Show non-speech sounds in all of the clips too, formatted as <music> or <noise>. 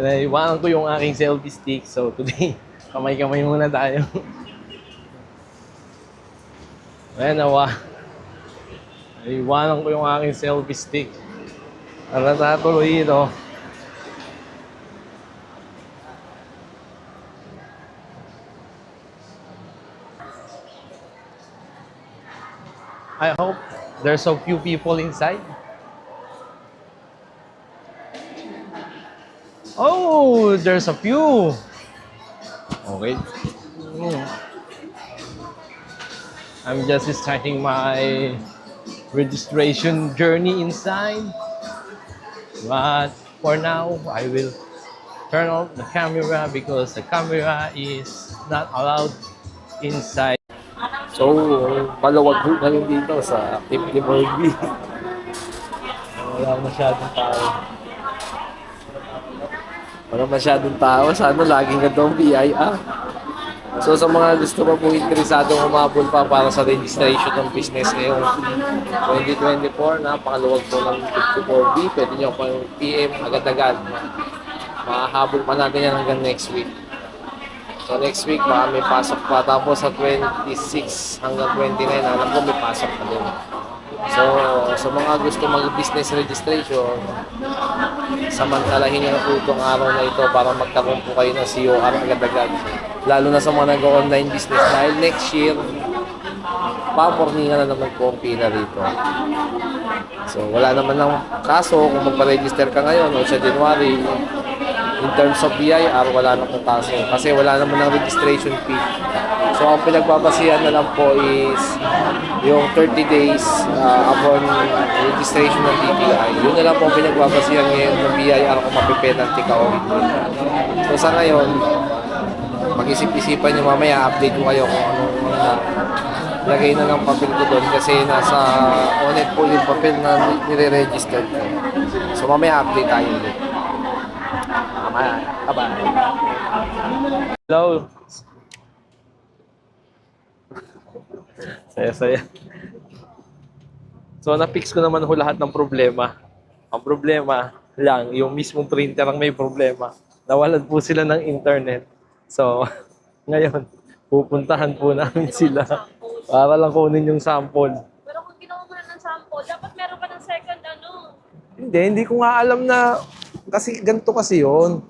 Naiwanan ko yung aking selfie stick. So today, <laughs> kamay-kamay muna tayo. Ayan, nawa. Naiwanan ko yung aking selfie stick. Para natuloy ito. I hope there's a few people inside. There's a few. Okay. I'm just starting my registration journey inside. But for now, I will turn off the camera because the camera is not allowed inside. So, maluwag po ngayon dito sa Activity Morbi. Wala masyadong tao. Wala masyadong tao. Sana laging daw BIR. So, sa mga gusto pa po interesado umabol pa para sa registration ng business ngayong 2024, napakaluwag po ng 54B. Pwede nyo pa yung PM agad-agad. Mahahabol pa natin yan hanggang next week. So next week baka may pasok pa tapos sa 26 hanggang 29 alam ko may pasok pa din. So sa mga gusto mag-business registration, samantalahin nyo na po itong araw na ito para magkaroon po kayo ng COR agad-agad. Lalo na sa mga nag-online business dahil next year, paporningan na naman po ang pina rito. So wala naman ng kaso kung magpa-register ka ngayon o sa January, in terms of BIR, wala na kaso. Kasi wala naman ng registration fee. So, ang pinagbabasihan na lang po is yung 30 days uh, upon registration ng BPI. Yun na lang po ang pinagbabasihan ngayon ng BIR kung mapipenalty ka o hindi. So, sa ngayon, mag-isip-isipan nyo mamaya, update ko kayo kung anong mga lagay na ng papel ko doon kasi nasa on-it po yung papel na nire-register ko. So, mamaya update tayo ulit. Bye. Bye-bye. Hello. Saya-saya. So, na-fix ko naman ho lahat ng problema. Ang problema lang, yung mismong printer ang may problema. Nawalan po sila ng internet. So, <laughs> ngayon, pupuntahan po namin sila para lang kunin yung sample. Pero kung ginawa mo na ng sample, dapat meron ka ng second ano. Hindi, hindi ko nga alam na kasi ganito kasi yon.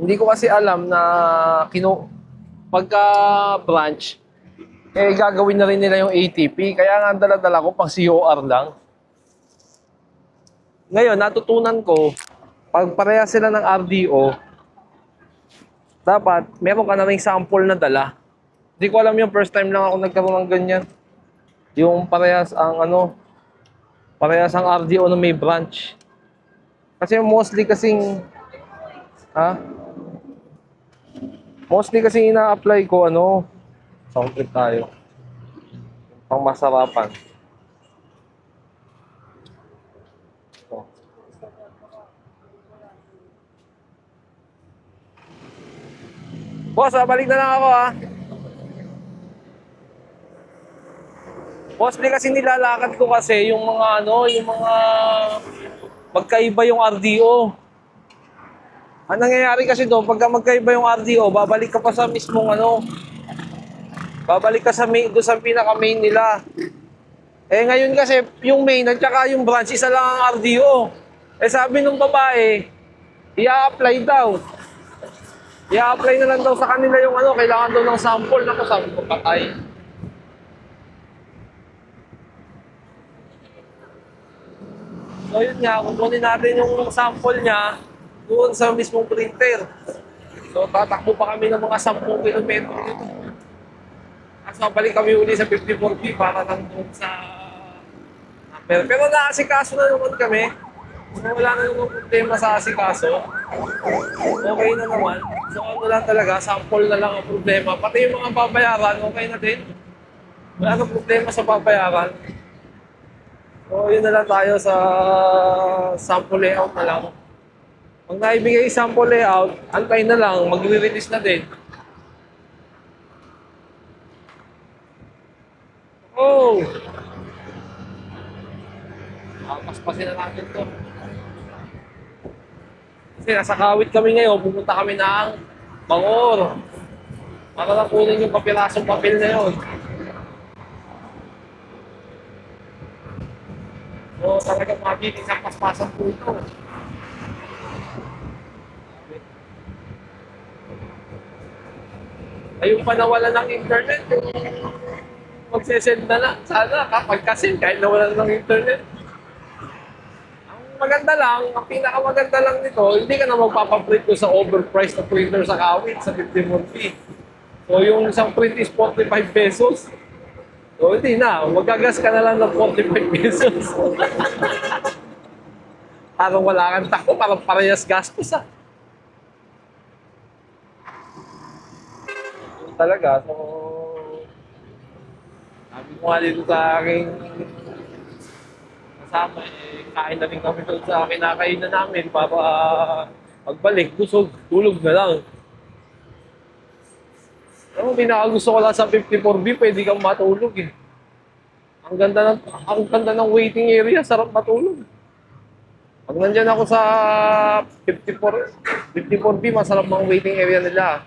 Hindi ko kasi alam na kino pagka branch eh gagawin na rin nila yung ATP kaya nga dala-dala ko pang COR lang. Ngayon natutunan ko pag pareha sila ng RDO dapat meron ka na ring sample na dala. Hindi ko alam yung first time lang ako nagkaroon ng ganyan. Yung parehas ang ano, parehas ang RDO na may branch. Kasi mostly kasing, ha? Mostly kasi ina-apply ko, ano, sound trip tayo. Pang masarapan. Oh. Boss, ah, balik na lang ako, ha? Mostly kasi nilalakad ko kasi yung mga ano, yung mga magkaiba yung RDO. Ang nangyayari kasi doon, pagka magkaiba yung RDO, babalik ka pa sa mismong ano, babalik ka sa main, doon sa pinaka main nila. Eh ngayon kasi, yung main at saka yung branch, isa lang ang RDO. Eh sabi nung babae, i-apply daw. I-apply na lang daw sa kanila yung ano, kailangan daw ng sample. Naku, sabi ko, patay. So yun nga, kukunin natin yung sample niya doon sa mismong printer. So tatakbo pa kami ng mga 10 kilometro dito. Balik kami uli sa 54B para lang doon sa number. Pero naasikaso na naman kami. So wala na naman problema sa asikaso. Okay na naman. So ano lang talaga, sample na lang ang problema. Pati yung mga babayaran, okay na din. Wala na problema sa babayaran. So, yun na lang tayo sa sample layout na lang. Pag naibigay yung sample layout, antay na lang, magre-release na din. Oh! Paspasin na natin to. Kasi nasa kawit kami ngayon, pupunta kami ng Bangor. Para lang kunin yung kapirasong papel na yun. So, talagang mabilis ang paspasan po ito. Ay, yung panawala ng internet, yung magsesend na lang. Sana kapag kasi kahit nawalan ng internet. Ang maganda lang, ang pinakamaganda lang nito, hindi ka na magpapaprint ko sa overpriced na printer sa kawit sa 51p. So yung isang print is 45 pesos. So hindi na, magagas ka na lang ng 45 <laughs> pesos. parang wala kang takbo, parang parehas gastos ah. Talaga, so sabi ko nga dito sa aking kasama, eh, kain na rin kami doon sa kinakainan namin para pagbalik, busog, tulog na lang. Ano, pinakagusto ko lang sa 54B, pwede kang matulog eh. Ang ganda ng, ang ganda ng waiting area, sarap matulog. Pag nandyan ako sa 54, 54B, masarap ang waiting area nila.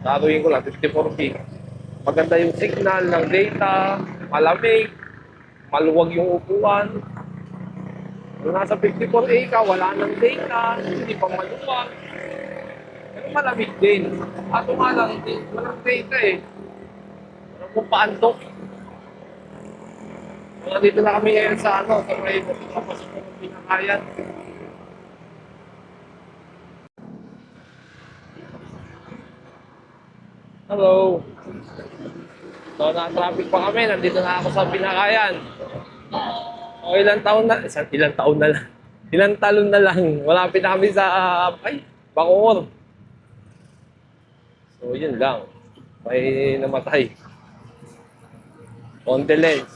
Taruhin ko lang, 54B. Maganda yung signal ng data, malamig, maluwag yung upuan. Kung nasa 54A ka, wala ng data, hindi pa maluwag. Pero malamig din. Ato nga lang, hindi, walang data eh. Walang kung paantok. Kaya dito na kami ngayon sa ano, sa may papasok ko ng pinakayan. Hello. So, na-traffic pa kami. Nandito na ako sa pinakayan. O, ilang taon na, isang ilang taon na lang. Ilang talon na lang. Malapit na kami sa, ay, Bacoor. So, yun lang. May namatay. Condolence.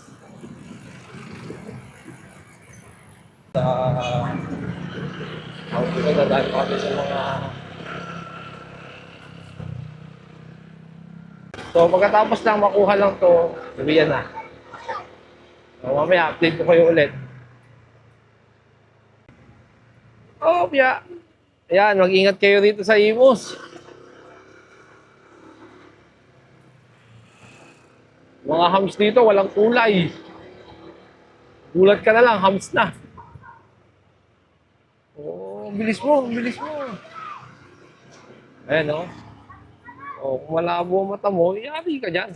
Sa, ako dito dadaan pa kami sa mga So, pagkatapos lang makuha lang to, sabi yan na. So, mamaya, update ko kayo ulit. Oh, biya. Ayan, mag-ingat kayo dito sa Imus. Mga hams dito, walang kulay. Gulat ka na lang, hams na. Oh, bilis mo, bilis mo. Ayan, oh. Oh, kung malabo ang mata mo, yari ka dyan.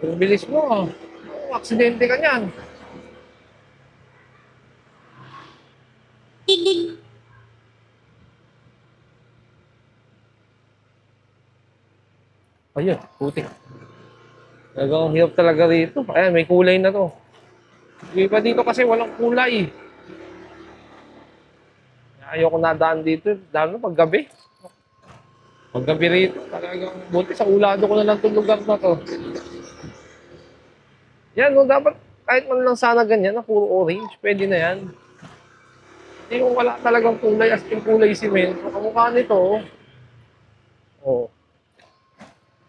Ang bilis mo. Oh, aksidente ka niyan. Ayun, puti. Talagang hirap talaga rito. Ayan, may kulay na to. Iba dito kasi walang kulay. Ayoko nadaan dito, lalo pag gabi. Pag gabi rito, talagang buti sa ulado ko na lang itong lugar na to. Yan, no, dapat kahit man lang sana ganyan na puro orange, pwede na yan. Hindi kung wala talagang kulay as in kulay cement, kamukha nito, oh.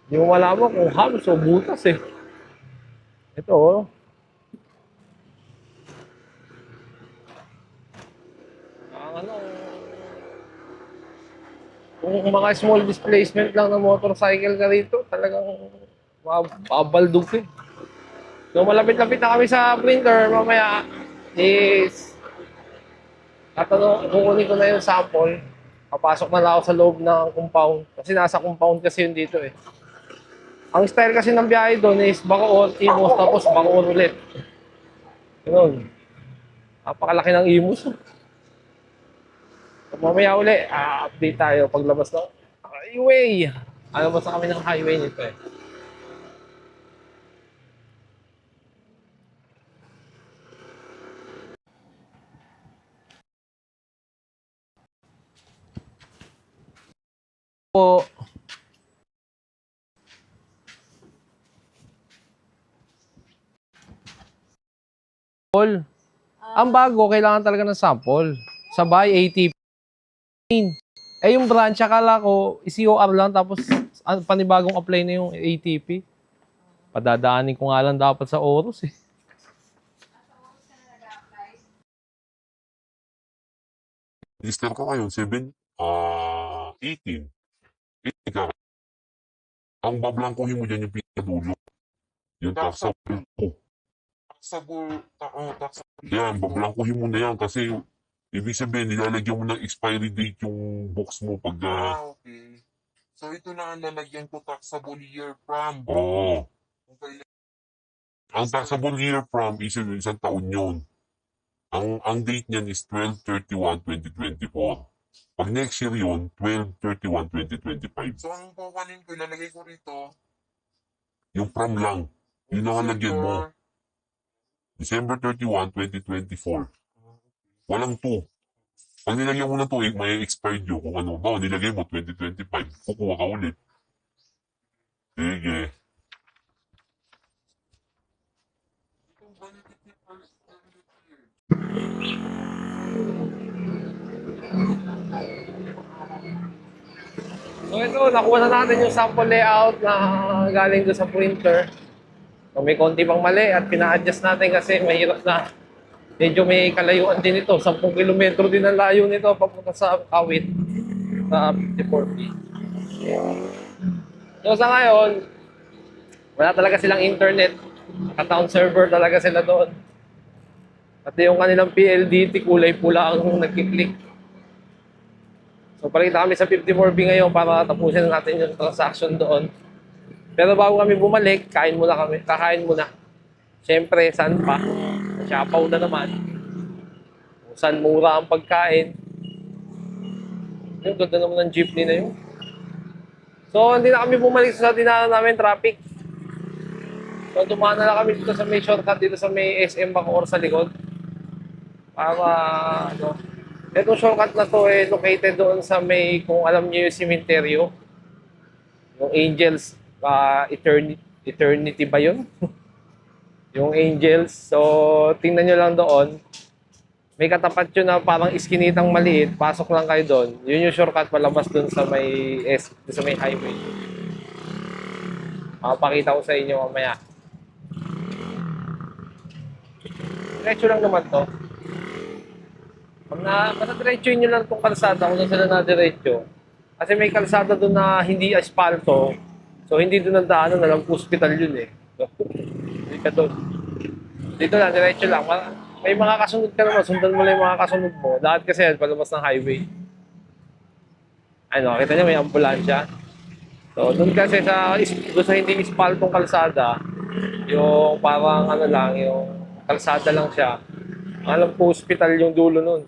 Hindi mo malaman kung hams o butas eh. Ito, oh. Ano, kung mga small displacement lang ng motorcycle ka rito, talagang mababaldog eh. So malapit-lapit na kami sa printer, mamaya is tatanong, kukunin ko na yung sample. Papasok na lang ako sa loob ng compound. Kasi nasa compound kasi yun dito eh. Ang style kasi ng biyahe doon is Bacoor, Imus, tapos Bacoor ulit. Ganun. Napakalaki ng Imus. So, mamaya uli, ah, update tayo paglabas ng highway. Ba sa kami ng highway nito eh. Po. Sample. Ang bago, kailangan talaga ng sample. Sabay, change. Eh yung branch, akala ko, COR lang tapos ah, panibagong apply na yung ATP. Padadaanin ko nga lang dapat sa Oros eh. Register ko ngayon, 7, uh, 18. Ikaw, ang bablangkuhin mo dyan yung pinadulo. Yung taxable ko. Taxable, ta- uh, taxable. Yan, bablangkuhin mo na yan kasi ibig sabihin, nilalagyan mo ng expiry date yung box mo pag ah, Ah, okay. So ito na ang lalagyan ko taxable year from. Oo. Okay. Ang taxable year from is isang taon yun. Ang, ang date niyan is 12-31-2024. Pag next year yun, 12-31-2025. So ang kukunin ko, ilalagay ko rito. Yung from lang. Yun ang lagyan mo. December 31, 2024. Walang 2. Pag nilagyan mo ng 2, may expired yun. Kung ano ba, nilagay mo 2025. Kukuha ka ulit. Sige. So ito, nakuha na natin yung sample layout na galing doon sa printer. So may konti pang mali at pina-adjust natin kasi mahirap na medyo may kalayuan din ito. 10 kilometro din ang layo nito papunta sa Kawit sa 54 feet. So sa ngayon, wala talaga silang internet. Naka-town server talaga sila doon. Pati yung kanilang PLDT kulay pula ang nagkiklik. So palita kami sa 54B ngayon para tapusin na natin yung transaction doon. Pero bago kami bumalik, kain muna kami. Kakain muna. Siyempre, saan pa? Siapaw na naman. Kung saan mura ang pagkain. Yung ganda naman ng jeepney na yun. So, hindi na kami bumalik sa dinaanan namin traffic. So, dumaan na lang kami dito sa may shortcut dito sa may SM Bacoor sa likod. Para, ano, Itong shortcut na to eh located doon sa may, kung alam niyo yung cementerio, yung Angels, uh, eternity, eternity ba yun? <laughs> yung Angels. So, tingnan nyo lang doon. May katapat yun na parang iskinitang maliit. Pasok lang kayo doon. Yun yung shortcut palabas doon sa may, S, sa may highway. Makapakita ko sa inyo mamaya. Diretso lang naman to. Pag na, matadiretso nyo lang itong kalsada kung saan na diretso. Kasi may kalsada doon na hindi asfalto. So, hindi doon ang daanan, alam ko hospital yun eh. So, <laughs> hindi ka doon. Dito lang, diretso lang. Ma- May mga kasunod ka naman, sundan mo lang yung mga kasunod mo. Lahat kasi yan, palabas ng highway. Ano, kita niyo may ambulansya. So, doon kasi sa, doon sa hindi ispaltong kalsada, yung parang ano lang, yung kalsada lang siya. Alam ko, hospital yung dulo nun.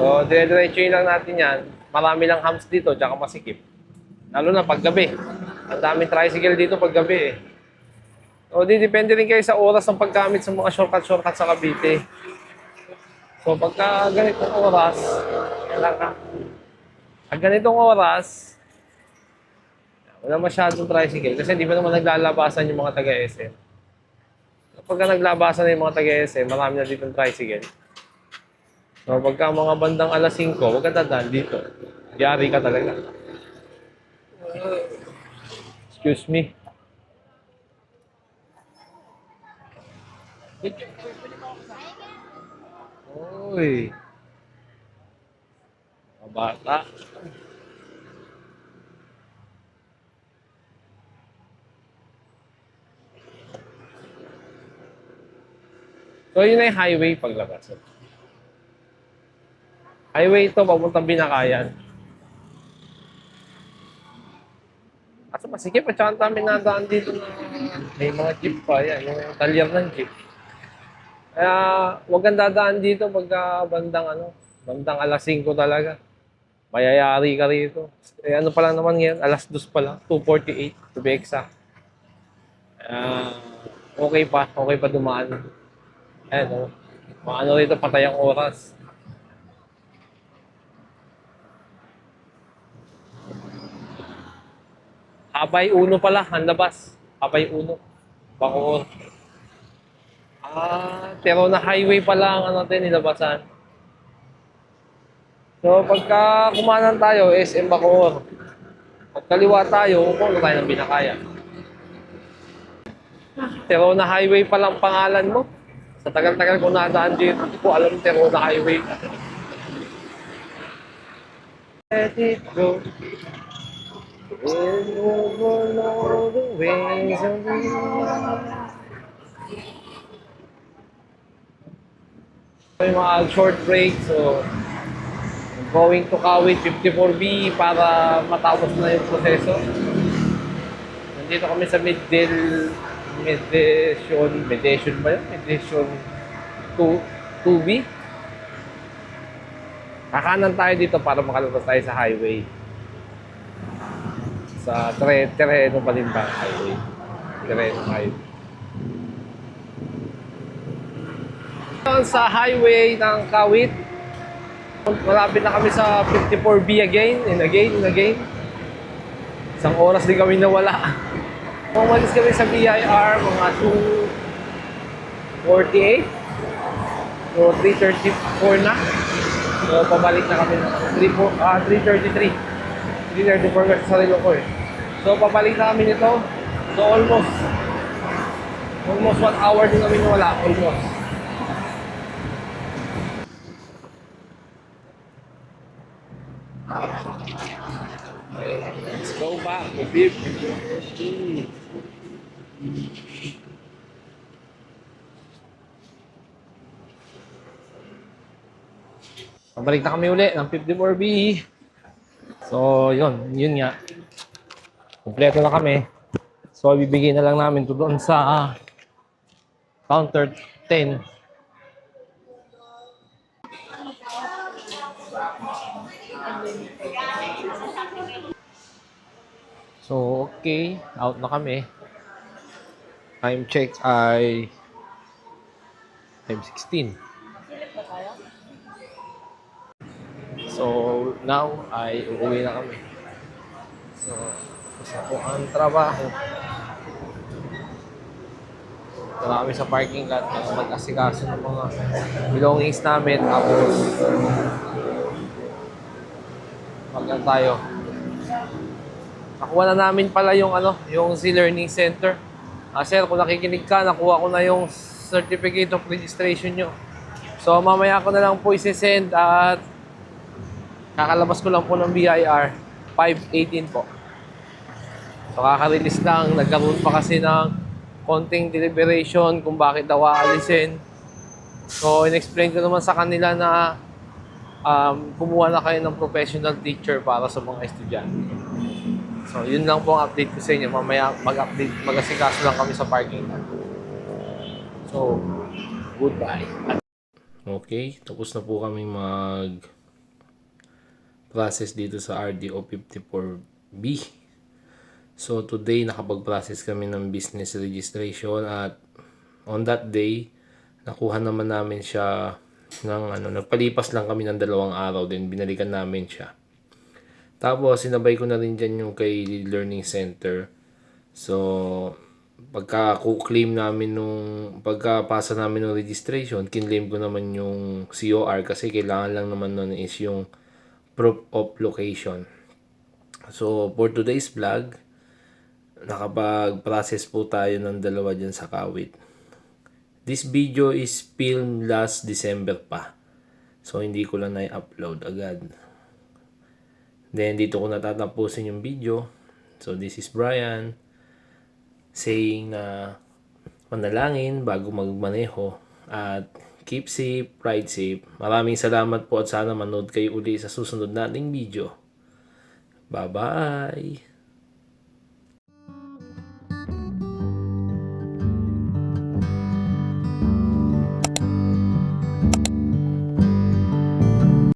So, dire-diretso lang natin yan. Marami lang hams dito, tsaka masikip. Lalo na paggabi. Ang daming tricycle dito paggabi eh. So, di depende rin kayo sa oras ng paggamit sa mga shortcut-shortcut sa Cavite. So, pagka ganitong oras, kailangan ka. Pag ganitong oras, wala masyadong tricycle kasi hindi pa naman naglalabasan yung mga taga-SM. Kapag naglabasan na yung mga taga-SM, marami na dito tricycle. So, pagka mga bandang alas 5, huwag ka dadaan dito. Yari ka talaga. Excuse me. Uy. Mga bata. So, yun na yung highway paglabas. Highway ito, papuntang Binakayan. At masikip, at saka ang dami nadaan dito may mga jeep pa. Yan, yung talyer ng jeep. Kaya, huwag kang dadaan dito pagka bandang ano, bandang alas 5 talaga. Mayayari ka rito. Eh, ano pa lang naman ngayon, alas 2 pa lang, 2.48 to be exact. Kaya, okay pa, okay pa dumaan. Ayan, oh. Mga ano rito, patay ang oras. Habay uno pala, ang labas. Habay uno. Bacoor. Ah, pero na highway pala ang ano natin, nilabasan. So, pagka kumanan tayo, SM Bacoor. Pag kaliwa tayo, kung tayo ng binakaya. Pero na highway pa lang pangalan mo. Sa tagal-tagal ko nadaan dito, hindi ko alam yung Terona Highway. Let it go. We'll overload the ways of the May mga short break, so going to Kawit 54B para matapos na yung proseso. Nandito kami sa Middle Mediation, Mediation ba yun? Mediation 2, 2B. Kakanan tayo dito para makalabas tayo sa highway. Sa tre terreno pa din ba highway? Terreno highway. Sa highway ng Kawit, malapit na kami sa 54B again and again and again. Isang oras din kami nawala. <laughs> Umalis kami sa BIR mga 2.48 So 3.34 na. So pabalik na kami ng 3, ah, 3.33. 3.34 kasi sa sarili ko eh. So pabalik na kami nito. So almost almost 1 hour din kami nawala. Almost. Let's go to 50. Pabalik na kami uli ng 54B. So, yun. Yun nga. Kompleto na kami. So, ibibigay na lang namin to doon sa counter 10. So, okay. Out na kami. Time check ay time 16. So, now ay uuwi na kami. So, isa po ang trabaho. Wala kami sa parking lot na mag-asikaso ng mga belongings namin. Tapos, mag tayo. Nakuha na namin pala yung ano, yung si Learning Center. Ah, sir, kung nakikinig ka, nakuha ko na yung certificate of registration nyo. So, mamaya ko na lang po isi-send at kakalabas ko lang po ng BIR 518 po. So, kaka-release lang. Nagkaroon pa kasi ng konting deliberation kung bakit daw aalisin. So, in-explain ko naman sa kanila na um, kumuha na kayo ng professional teacher para sa mga estudyante. So, yun lang po ang update ko sa inyo. Mamaya mag-update, mag-asikaso lang kami sa parking lot. So, goodbye. Okay, tapos na po kami mag process dito sa RDO 54B. So today nakapag-process kami ng business registration at on that day nakuha naman namin siya ng ano nagpalipas lang kami ng dalawang araw din binalikan namin siya. Tapos sinabay ko na rin dyan yung kay Learning Center. So pagka claim namin nung pagkapasa namin ng registration, kinlaim ko naman yung COR kasi kailangan lang naman nun is yung proof of location. So, for today's vlog, nakapag-process po tayo ng dalawa dyan sa Kawit. This video is filmed last December pa. So, hindi ko lang na-upload agad. Then, dito ko natatapusin yung video. So, this is Brian saying na manalangin bago magmaneho at keep safe, ride safe. Maraming salamat po at sana manood kayo uli sa susunod nating video. Bye-bye!